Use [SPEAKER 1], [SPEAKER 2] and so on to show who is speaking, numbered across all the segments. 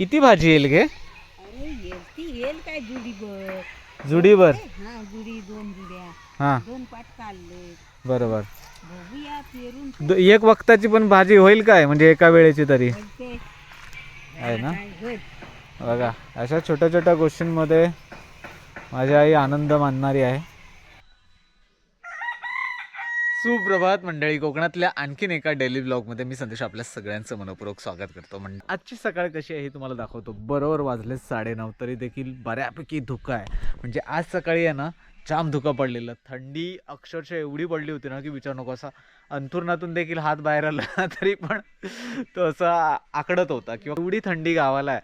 [SPEAKER 1] किती भाजी येईल
[SPEAKER 2] अरे ती काय बघ
[SPEAKER 1] जुडीवर
[SPEAKER 2] हा जुडी दोन जुड्या.
[SPEAKER 1] हा.
[SPEAKER 2] दोन पाट काढले.
[SPEAKER 1] बरोबर.
[SPEAKER 2] बघूया पेरून
[SPEAKER 1] द- एक वक्ताची पण भाजी होईल काय? म्हणजे एका वेळेची तरी.
[SPEAKER 2] ते.
[SPEAKER 1] आहे ना?
[SPEAKER 2] काय
[SPEAKER 1] बघा अशा छोट्या छोट्या गोष्टींमध्ये माझी आई आनंद मानणारी आहे. सुप्रभात मंडळी. कोकणातल्या आणखीन एका डेली ब्लॉगमध्ये मी संदेश आपल्या सगळ्यांचं मनपूर्वक स्वागत करतो. म्हणजे आजची सकाळ कशी आहे हे तुम्हाला दाखवतो. बरोबर वाजले साडेनऊ तरी देखील बऱ्यापैकी धुकं आहे. म्हणजे आज सकाळी आहे ना जाम धुकं पडलेलं. थंडी अक्षरशः एवढी पडली होती ना की विचार नको असा अंथुरणातून देखील हात बाहेर आला तरी पण तो असा आकडत होता. किंवा एवढी थंडी गावाला आहे.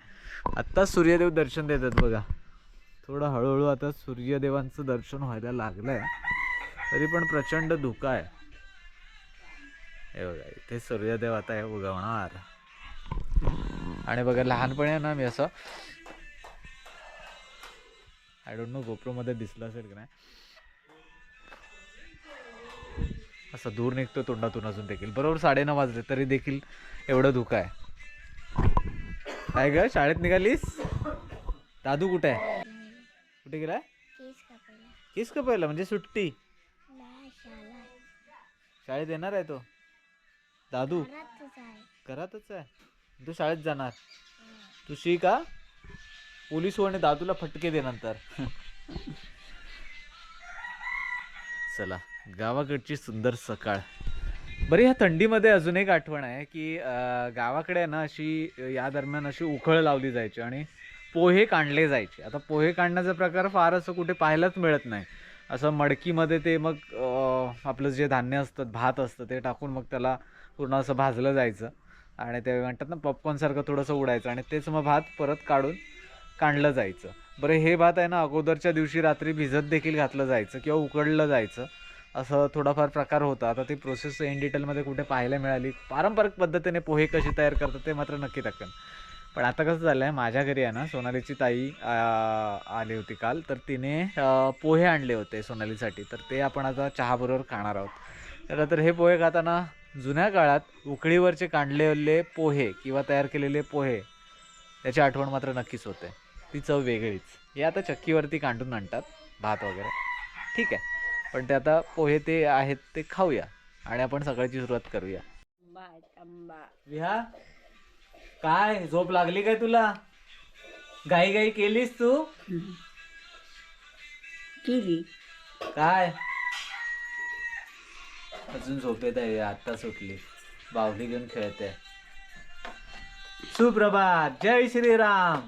[SPEAKER 1] आत्ता सूर्यदेव दर्शन देतात बघा. थोडं हळूहळू आता सूर्यदेवांचं दर्शन व्हायला लागलं आहे तरी पण प्रचंड धुका आहे. हे बघा इथे सूर्यदेव आता हे उगवणार. आणि बघा लहानपणी आहे ना मी असं आय डोंट नो गोप्रोमध्ये दिसलं असेल की नाही. असं दूर निघतो तोंडातून अजून देखील. बरोबर साडेनऊ वाजले तरी देखील एवढं धुका आहे. काय ग शाळेत निघालीस? दादू कुठे आहे? कुठे गेलाय? केस कपायला म्हणजे सुट्टी. शाळेत येणार आहे तो? दादू? घरातच आहे. तू शाळेत जाणार. तू शी का पोलीस आणि दादूला फटके दे नंतर. चला गावाकडची सुंदर सकाळ. बरं ह्या थंडीमध्ये अजून एक आठवण आहे की गावाकडे ना अशी या दरम्यान अशी उखळ लावली जायची आणि पोहे काढले जायचे. आता पोहे काढण्याचा प्रकार फार असं कुठे पाहायलाच मिळत नाही. असं मडकीमध्ये ते मग आपलं जे धान्य असतं भात असतं ते टाकून मग त्याला पूर्ण असं भाजलं जायचं. आणि ते म्हणतात ना पॉपकॉर्नसारखं थोडंसं उडायचं आणि तेच मग भात परत काढून काढलं जायचं. बरं हे भात आहे ना अगोदरच्या दिवशी रात्री भिजत देखील घातलं जायचं किंवा उकडलं जायचं. असं थोडाफार प्रकार होता. आता ती प्रोसेस इन डिटेलमध्ये कुठे पाहायला मिळाली. पारंपरिक पद्धतीने पोहे कसे तयार करतात ते मात्र नक्की टाकेन पण आता कसं झालं आहे माझ्या घरी आहे ना सोनालीची ताई आली होती काल. तर तिने पोहे आणले होते सोनालीसाठी. तर ते आपण आता चहाबरोबर खाणार आहोत. तर तर हे पोहे खाताना जुन्या काळात उकळीवरचे काढलेले पोहे किंवा तयार केलेले पोहे त्याची आठवण मात्र नक्कीच होते. ती चव वेगळीच. हे आता चक्कीवरती काढून आणतात भात वगैरे. ठीक आहे. पण ते आता पोहे ते आहेत ते खाऊया. आणि आपण सकाळची सुरुवात करूया. विहा. काय झोप लागली काय तुला? गाई गाई केलीस तू?
[SPEAKER 2] केली.
[SPEAKER 1] काय? अजून झोपेत आहे आता सुटली. बावली घेऊन खेळते. सुप्रभात जय श्रीराम.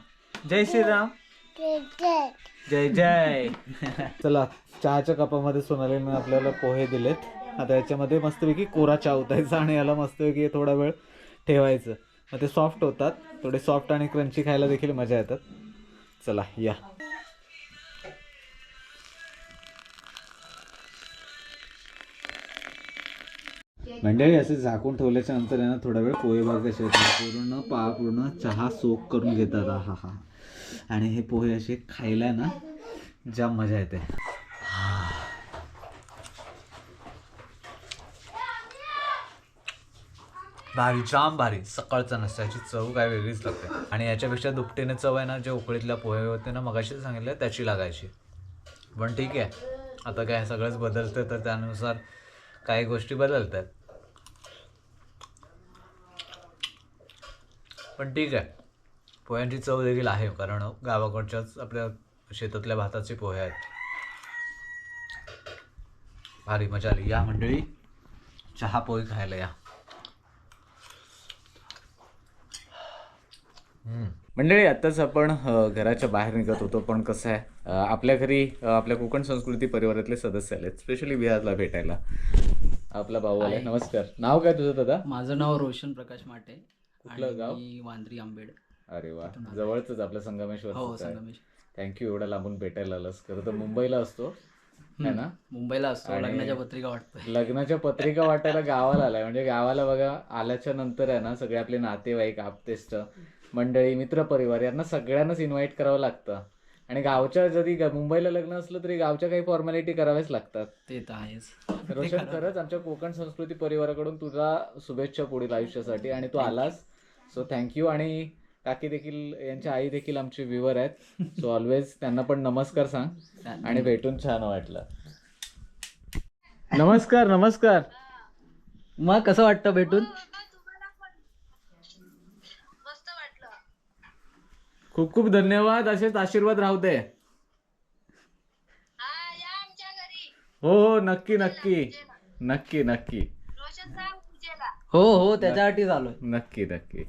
[SPEAKER 1] जय श्रीराम. जय जय. चला चहाच्या कपामध्ये सोनालीने आपल्याला पोहे दिलेत. आता याच्यामध्ये मस्तपैकी कोरा चहा उतायचा आणि याला मस्तपैकी थोडा वेळ ठेवायचं. मग ते सॉफ्ट होतात. थोडे सॉफ्ट आणि क्रंची खायला देखील मजा येतात. चला या. मंडळी असे झाकून ठेवल्याच्या नंतर यांना ना थोडा वेळ पोहे भाग कसे पूर्ण पा पूर्ण चहा सोक करून घेतात. हा हा आणि हे पोहे असे खायला ना जाम मजा येते. भारी जाम भारी. सकाळचा नसत्याची चव काय वेगळीच लागते. आणि याच्यापेक्षा दुपटीने चव आहे ना जे उकळीतल्या पोहे होते ना मगाशी सांगितलं त्याची लागायची. पण ठीक आहे. आता काय सगळंच बदलतं तर त्यानुसार काही गोष्टी बदलतात. पण ठीक आहे. पोह्यांची चव देखील आहे कारण गावाकडच्याच आपल्या शेतातल्या भाताचे पोहे आहेत. भारी मजा आली. या मंडळी चहा पोहे खायला या. मंडळी आत्ताच आपण घराच्या बाहेर निघत होतो पण कसं आहे आपल्या घरी आपल्या कोकण संस्कृती परिवारातले सदस्य आलेत स्पेशली बिहारला भेटायला. आपला भाऊ आलाय नमस्कार. नाव काय तुझं दादा?
[SPEAKER 3] माझं नाव रोशन प्रकाश माटे
[SPEAKER 1] कुठलं गाव?
[SPEAKER 3] वांद्री आंबेड.
[SPEAKER 1] अरे वा. जवळच आपलं
[SPEAKER 3] हो
[SPEAKER 1] संगमेश्वर
[SPEAKER 3] संगमेश.
[SPEAKER 1] थँक्यू एवढा लांबून भेटायला आलास. खरं तर मुंबईला असतो. है ना?
[SPEAKER 3] मुंबईला असतो लग्नाच्या पत्रिका वाटतोय.
[SPEAKER 1] लग्नाच्या पत्रिका वाटायला गावाला आलाय. म्हणजे गावाला बघा आल्याच्यानंतर आहे ना सगळे आपले नातेवाईक आपतेष्ट मंडळी मित्रपरिवार यांना सगळ्यांनाच इन्व्हाइट करावं लागतं. आणि गावच्या जरी ग- मुंबईला लग्न असलं तरी गावच्या काही फॉर्मॅलिटी कराव्याच लागतात.
[SPEAKER 3] ते तर आहेच.
[SPEAKER 1] रोशन खरंच आमच्या कोकण संस्कृती परिवाराकडून तुझा शुभेच्छा पुढील आयुष्यासाठी आणि तू आलास. सो थँक्यू आणि काकी देखील यांच्या आई देखील आमचे व्ह्युअर आहेत. सो ऑलवेज त्यांना पण नमस्कार सांग आणि भेटून छान वाटलं. नमस्कार नमस्कार.
[SPEAKER 3] मग कसं वाटतं भेटून?
[SPEAKER 1] खूप खूप धन्यवाद. असेच आशीर्वाद राहू दे. हो हो नक्की नक्की. नक्की नक्की.
[SPEAKER 3] हो हो त्याच्यासाठी चालू आहे.
[SPEAKER 1] नक्की नक्की.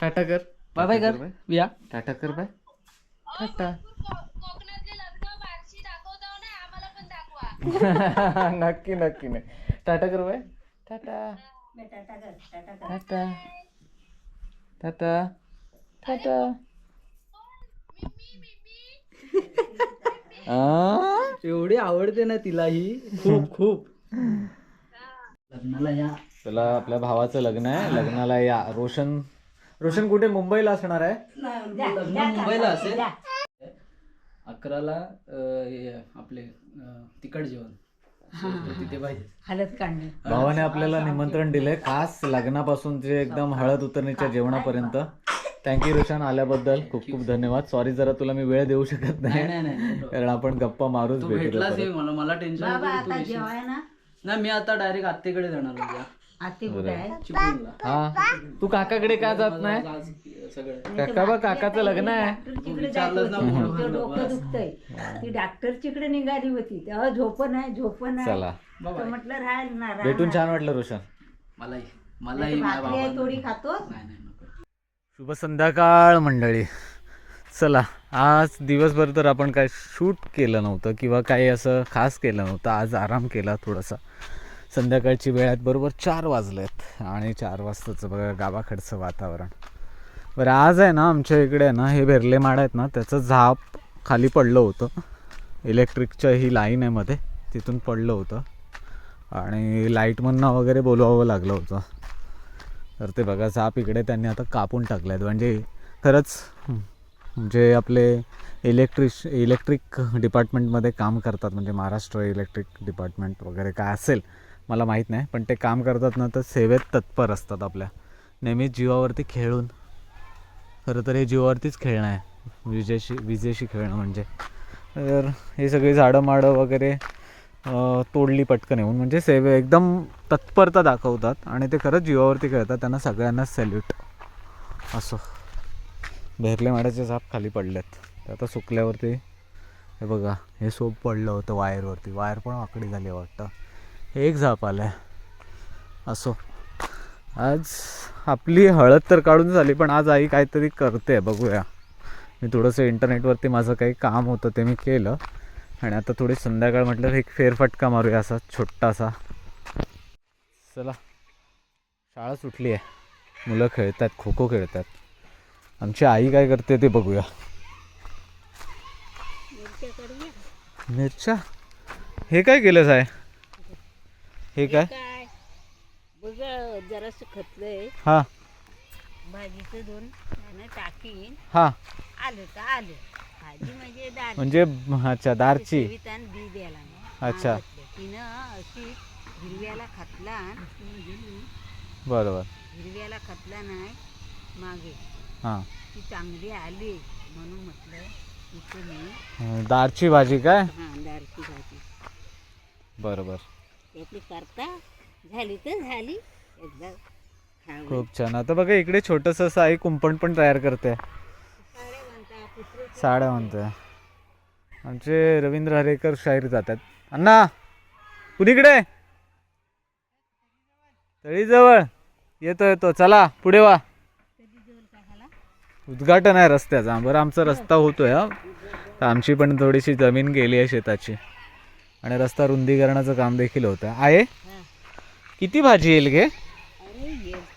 [SPEAKER 1] टाटा कर.
[SPEAKER 3] बाय बाय कर. या.
[SPEAKER 1] टाटा कर बाय. टाटा. नक्की नक्की नाही टाटा कर बाय. टाटा. टाटा. आ?
[SPEAKER 3] एवढी आवडते ना तिला ही खूप खूप. लग्नाला या.
[SPEAKER 1] चला आपल्या भावाचं लग्न आहे. लग्नाला या. रोशन रोशन कुठे? मुंबईला असणार आहे?
[SPEAKER 3] लग्न मुंबईला असेल. अकराला अं, हे आपले अं, तिखट जेवण. तिथे पाहिजे.
[SPEAKER 2] हालत काढणे.
[SPEAKER 1] भावाने आपल्याला निमंत्रण दिलंय. खास लग्नापासून ते एकदम हळद उतरणीच्या जेवणापर्यंत. थँक्यू रोशन आल्याबद्दल खूप खूप धन्यवाद. सॉरी जरा तुला मी वेळ देऊ शकत
[SPEAKER 3] नाही.
[SPEAKER 1] नाही
[SPEAKER 3] नाही नाही
[SPEAKER 1] कारण आपण गप्पा मारूच
[SPEAKER 3] तू
[SPEAKER 1] भेटू
[SPEAKER 3] भेटलास
[SPEAKER 1] परत.
[SPEAKER 3] मला मला टेन्शन
[SPEAKER 2] बाबा आता. जेवाय ना
[SPEAKER 3] नाही मी आता डायरेक्ट आत्तेकडे जाणार उद्या.
[SPEAKER 2] आते कुठे आहे
[SPEAKER 3] चिपळूणला
[SPEAKER 1] हा? तू काकाकडे का जात नाही?
[SPEAKER 3] आज सगळं.
[SPEAKER 1] काका बा काकाचं लग्न आहे.
[SPEAKER 2] डॉक्टरच्याकडे
[SPEAKER 3] विचारलंच
[SPEAKER 2] जायची होती.
[SPEAKER 3] म्हणून
[SPEAKER 2] तिचं डोकं
[SPEAKER 3] बस.
[SPEAKER 2] दुखतंय. ती डॉक्टरच्याकडे निघाली होती. तेव्हा झोपण आहे झोपण आहे.
[SPEAKER 1] चला.
[SPEAKER 2] तर म्हटलं राहील ना राहणार.
[SPEAKER 1] भेटून छान वाटलं रोशन.
[SPEAKER 3] मलाही मलाही माझ्या
[SPEAKER 2] भाकरी आहे
[SPEAKER 3] बाबांना-
[SPEAKER 2] थोडी खातो.
[SPEAKER 3] नाही नाही नको.
[SPEAKER 1] शुभ संध्याकाळ मंडळी. चला आज दिवसभर तर आपण काय शूट केलं नव्हतं किंवा काही असं खास केलं नव्हतं. आज आराम केला थोडासा. संध्याकाळची वेळ आहेत. बरोबर चार वाजलेत. आणि चार वाजताचं बघा गावाकडचं वातावरण. बरं आज आहे ना आमच्या इकडे आहे ना हे भेरले माड आहेत ना त्याचं झाप खाली पडलं होतं. इलेक्ट्रिकच्या ही लाईन आहे मध्ये तिथून पडलं होतं. आणि लाईटमधनं वगैरे बोलवावं लागलं होतं. तर ते बघा झाप इकडे त्यांनी आता कापून टाकले आहेत म्हणजे खरंच जे आपले इलेक्ट्रिश इलेक्ट्रिक डिपार्टमेंटमध्ये काम करतात म्हणजे महाराष्ट्र इलेक्ट्रिक डिपार्टमेंट वगैरे काय असेल मला माहीत नाही पण ते काम करतात ना तर सेवेत तत्पर असतात आपल्या. नेहमीच जीवावरती खेळून. खरं तर हे जीवावरतीच खेळणं आहे. विजेशी विजेशी खेळणं म्हणजे. तर हे सगळी झाडं माडं वगैरे तोडली पटकन येऊन. म्हणजे सेवे एकदम तत्परता दाखवतात आणि ते खरंच जीवावरती खेळतात. त्यांना सगळ्यांना सॅल्यूट असो. बेरले माड्याचे साप खाली पडलेत. ते आता सुकल्यावरती हे बघा हे सोप पडलं होतं वायरवरती. वायर पण वाकडी झाली आहे वाटतं. एक झाप आलं आहे असो. आज आपली हळद तर काढून झाली पण आज आई काहीतरी करते बघूया. मी थोडंसं इंटरनेटवरती माझं काही काम होतं ते मी केलं. आणि आता थोडी संध्याकाळ म्हटलं एक फेरफटका मारूया असा छोटासा. चला. शाळा सुटली आहे. मुलं खेळतात खो खो खेळतात. आमची आई काय करते ते बघूया. मिरच्या? हे काय केलं साहेब हे काय?
[SPEAKER 2] काय? बघ जरासं खतलंय
[SPEAKER 1] हां.
[SPEAKER 2] भाजीचं दोन पानं टाकीन.
[SPEAKER 1] हां.
[SPEAKER 2] आलं तर आलं. भाजी म्हणजे दाल.
[SPEAKER 1] म्हणजे अच्छा दारची
[SPEAKER 2] सेवितान बी द्यायला नाही.
[SPEAKER 1] अच्छा.
[SPEAKER 2] मागितलं. तिनं अशी हिरव्याला खतला.
[SPEAKER 1] बरोबर.
[SPEAKER 2] हिरव्याला खतला नाही मागे.
[SPEAKER 1] हां.
[SPEAKER 2] ती चांगली आली म्हणून म्हटलं इथे मी
[SPEAKER 1] दारची भाजी काय?
[SPEAKER 2] हा दारची भाजी.
[SPEAKER 1] बरोबर.
[SPEAKER 2] त्यातली करता झाली तर झाली. एकदा खाऊ
[SPEAKER 1] खूप छान. आता बघा इकडे छोटस असं आई कुंपण पण तयार करते.
[SPEAKER 2] साड्या म्हणता कुत्रे
[SPEAKER 1] साड्या आमचे रवींद्र हरेकर शाहीर जातात. अण्णा कुणीकडे? तळीजवळ. येतो येतो. चला पुढे वा. उद्घाटन आहे रस्त्याचा. बरं आमचा रस्ता होतोय हा. तर आमची पण थोडीशी जमीन गेली आहे शेताची. आणि रस्ता रुंदीकरणाचं काम देखील होतं. आहे. किती भाजी येईल गे?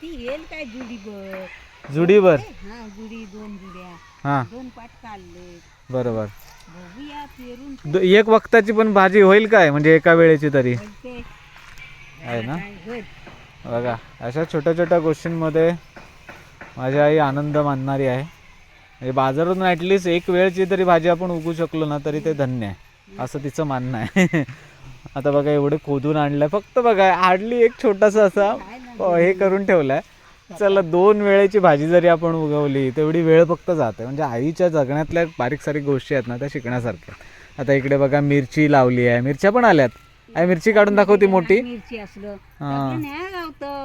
[SPEAKER 2] येईल काय
[SPEAKER 1] जुडीवर
[SPEAKER 2] हा जुडी दोन जुड्या.
[SPEAKER 1] हां.
[SPEAKER 2] दोन पाट काढले.
[SPEAKER 1] बरोबर.
[SPEAKER 2] बघूया पेरून
[SPEAKER 1] द- एक वक्ताची पण भाजी होईल काय? म्हणजे एका वेळेची तरी.
[SPEAKER 2] बोलते
[SPEAKER 1] आहे ना?
[SPEAKER 2] काय
[SPEAKER 1] बघा अशा छोट्या छोट्या गोष्टींमध्ये माझी आई आनंद मानणारी आहे. म्हणजे बाजारातून ॲटलिस्ट एक वेळची तरी भाजी आपण उगू शकलो ना तरी ते धन्य आहे. असं तिचं म्हणणं आहे. आता बघा एवढे खोदून आणलंय. फक्त बघा हार्डली एक छोटासा असा हे करून ठेवलाय. चला दोन वेळेची भाजी जरी आपण उगवली तेवढी वेळ फक्त जाते. म्हणजे आईच्या जगण्यातल्या बारीक सारीक गोष्टी आहेत ना त्या शिकण्यासारख्या. आता इकडे बघा मिरची लावली आहे. मिरच्या पण आल्यात. आई मिरची काढून दाखवती मोठी.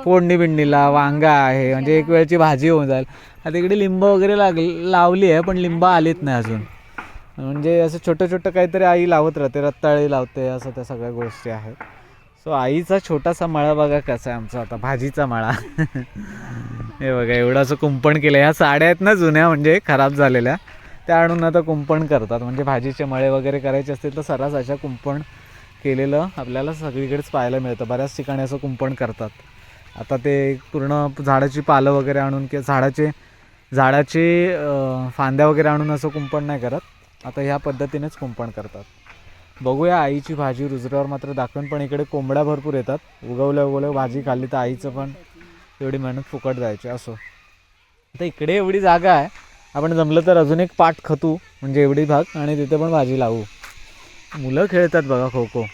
[SPEAKER 1] फोडणी बिंडणीला वांगा आहे. म्हणजे एक वेळची भाजी होऊन जाईल. आता इकडे लिंब वगैरे लाग लावली आहे पण लिंब आलीत नाही अजून. म्हणजे असं छोटं छोटं काहीतरी आई लावत राहते रताळी लावते असं त्या सगळ्या गोष्टी आहेत. सो आईचा छोटासा मळा बघा कसा आहे आमचा आता भाजीचा मळा. हे बघा एवढं असं कुंपण केलं ह्या साड्या आहेत ना जुन्या म्हणजे खराब झालेल्या. त्या आणून आता कुंपण करतात. म्हणजे भाजीचे मळे वगैरे करायचे असतील तर सर्रास अशा कुंपण केलेलं आपल्याला सगळीकडेच पाहायला मिळतं. बऱ्याच ठिकाणी असं कुंपण करतात. आता ते पूर्ण झाडाची पालं वगैरे आणून किंवा झाडाचे झाडाचे फांद्या वगैरे आणून असं कुंपण नाही करत. आता ह्या पद्धतीनेच कुंपण करतात. बघूया आईची भाजी रुजल्यावर मात्र दाखवून पण इकडे कोंबड्या भरपूर येतात. उगवल्या उगवल्या भाजी खाल्ली तर आईचं पण एवढी मेहनत फुकट जायची असो. आता इकडे एवढी जागा आहे. आपण जमलं तर अजून एक पाठ खतू म्हणजे एवढी भाग आणि तिथे पण भाजी लावू. मुलं खेळतात बघा खो खो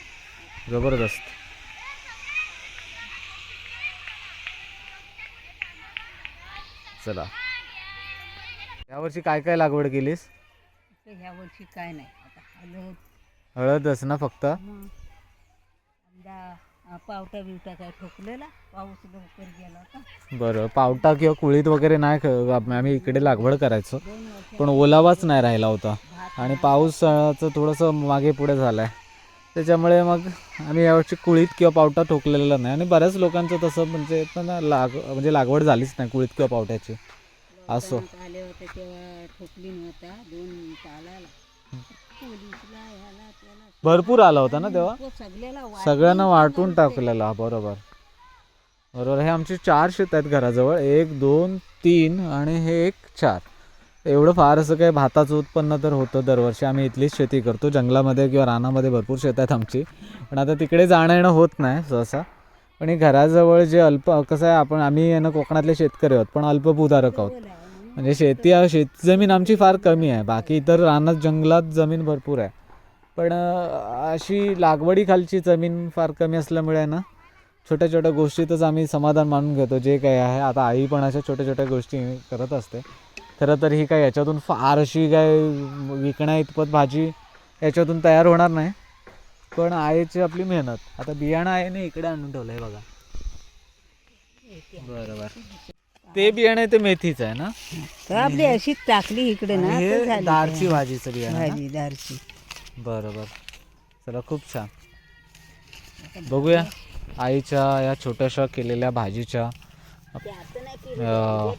[SPEAKER 1] जबरदस्त. चला. यावर्षी काय काय लागवड केलीस?
[SPEAKER 2] तर ह्या वर्षी काय नाही. आता हळद
[SPEAKER 1] हळदच ना फक्त?
[SPEAKER 2] मग आमदा अं, पावटा बिवटा काय ठोकलेला. पाऊस लवकर गेला होता.
[SPEAKER 1] बरं पावटा किंवा कुळीत वगैरे नाही ख- आम्ही इकडे लागवड करायचो.
[SPEAKER 2] दोन वर्ष
[SPEAKER 1] पण ओलावाच नाही राहिला होता.
[SPEAKER 2] भात
[SPEAKER 1] आणि पावसाचं थोडंसं मागे पुढे झालं आहे त्याच्यामुळे मग आम्ही यावर्षी कुळीत किंवा पावटा ठोकलेला नाही. आणि बऱ्याच लोकांचं तसं म्हणजे पण लाग म्हणजे लागवड झालीच नाही कुळीत किंवा पावट्याची. असो.
[SPEAKER 2] आले होते तेव्हा ठोकली नव्हता दोन चालायला पोलीसला ह्याला त्याला.
[SPEAKER 1] भरपूर आला होता ना तेव्हा?
[SPEAKER 2] तो सगळ्याला वाटून
[SPEAKER 1] सगळ्यांना वाटून टाकलेला बरोबर. बरोबर हे आमचे चार शेत आहेत घराजवळ. एक दोन तीन आणि हे एक चार. एवढं फार असं काही भाताचं उत्पन्न तर होतं दरवर्षी. आम्ही इथलीच शेती करतो. जंगलामध्ये किंवा रानामध्ये भरपूर शेत आहेत आमची. पण आता तिकडे जाणं येणं होत नाही सहसा. पण हे घराजवळ जे अल्प कसं आहे आपण आम्ही आहे ना कोकणातले शेतकरी आहोत पण अल्पभूधारक आहोत.
[SPEAKER 2] आहे म्हणून
[SPEAKER 1] म्हणजे शेती शेत जमीन आमची फार कमी आहे. बाकी इतर रानात जंगलात जमीन भरपूर आहे. पण अशी लागवडीखालची जमीन फार कमी असल्यामुळे ना छोट्या छोट्या गोष्टीतच आम्ही समाधान मानून घेतो. जे काही आहे आता आई पण अशा छोट्या छोट्या गोष्टी करत असते. खरं तर ही काय याच्यातून फार अशी काय विकण्या इतपत भाजी याच्यातून तयार होणार नाही. पण आईची आपली मेहनत. आता बियाणं आहे ना इकडे आणून ठेवलं आहे बघा. बरोबर. ते बियाणं ते मेथीचं आहे ना?
[SPEAKER 2] तर आपली अशीच टाकली इकडे ना तर
[SPEAKER 1] हे
[SPEAKER 2] झाली
[SPEAKER 1] दारची भाजीचं बियाणं ना?
[SPEAKER 2] भाजी दारची.
[SPEAKER 1] बरोबर. चला खूप छान. बघूया आईच्या या छोट्याशा केलेल्या भाजीच्या अं,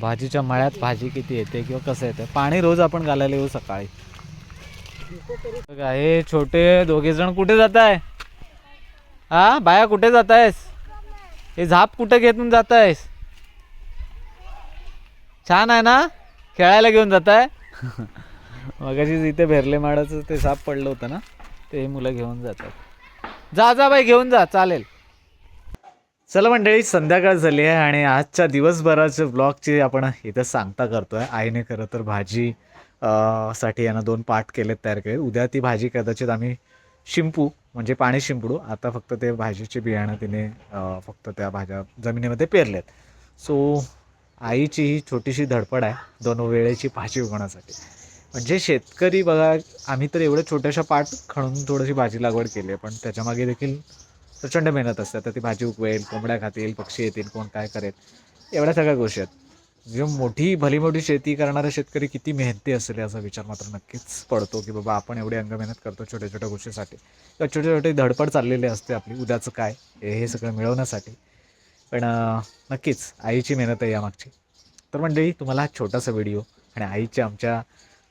[SPEAKER 1] भाजीच्या मळ्यात भाजी किती येते किंवा कसं येते? पाणी रोज आपण घालायला येऊ सकाळी. बघा, हे छोटे दोघे जण कुठे जात आहे हा बाया कुठे जात आहेस हे झाप कुठे घेऊन जात आहेस छान आहे ना? खेळायला घेऊन जात आहे मगाशीच इथे भेरले माडाचं ते साप पडलं होतं ना ते ही मुलं घेऊन जातात. जा जा बाई घेऊन जा चालेल. चला मंडळी संध्याकाळ झाली आहे आणि आजच्या दिवसभराच्या ब्लॉगची आपण इथं सांगता करतोय. आईने खरं तर भाजी साठी यानं दोन पाठ केलेत तयार केले उद्या ती भाजी कदाचित आम्ही शिंपू म्हणजे पाणी शिंपडू. आता फक्त ते भाजीचे बियाणं तिने फक्त त्या भाज्या जमिनीमध्ये पेरलेत. सो आईची ही छोटीशी धडपड आहे दोन वेळेची भाजी उगवण्यासाठी. म्हणजे शेतकरी बघा आम्ही तर एवढ्या छोट्याशा पाट खणून थोडीशी भाजी लागवड केली आहे. पण त्याच्यामागे देखील प्रचंड मेहनत असते. आता ती भाजी उगवेल कोंबड्या खातील पक्षी येतील कोण काय करेल एवढ्या सगळ्या गोष्टी आहेत. जे मोठी भली मोठी शेती करणारा शेतकरी किती मेहनती असेल याचा विचार मात्र नक्कीच पडतो की बाबा आपण एवढी अंग मेहनत करतो छोट्या छोट्या गोष्टीसाठी. किंवा छोटे छोटे धडपड चाललेली असते आपली उद्याचं काय हे सगळं मिळवण्यासाठी. पण नक्कीच आईची मेहनत आहे यामागची. तर मंडळी तुम्हाला हा छोटासा व्हिडिओ आणि आईच्या आमच्या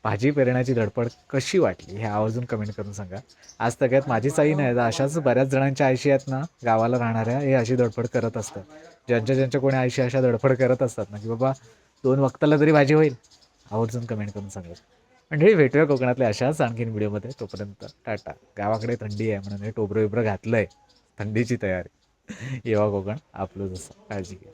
[SPEAKER 1] भाजी पेरण्याची धडपड कशी वाटली हे आवर्जून कमेंट करून सांगा. आज सगळ्यात माझीच आई नाही तर अशाच बऱ्याच जणांच्या आयशी आहेत ना गावाला राहणाऱ्या हे अशी धडपड करत असतात. ज्यांच्या ज्यांच्या कोणी आयशी अशा धडपड करत असतात ना की बाबा दोन वक्ताला तरी भाजी होईल. आवर्जून कमेंट करून सांगा. मंडळी भेटूया कोकणातल्या अशाच आणखीन व्हिडिओमध्ये तोपर्यंत टाटा. गावाकडे थंडी आहे म्हणून हे टोबरं विबरं घातलं आहे थंडीची तयारी. येवा कोकण आपलं जसं. काळजी घ्या.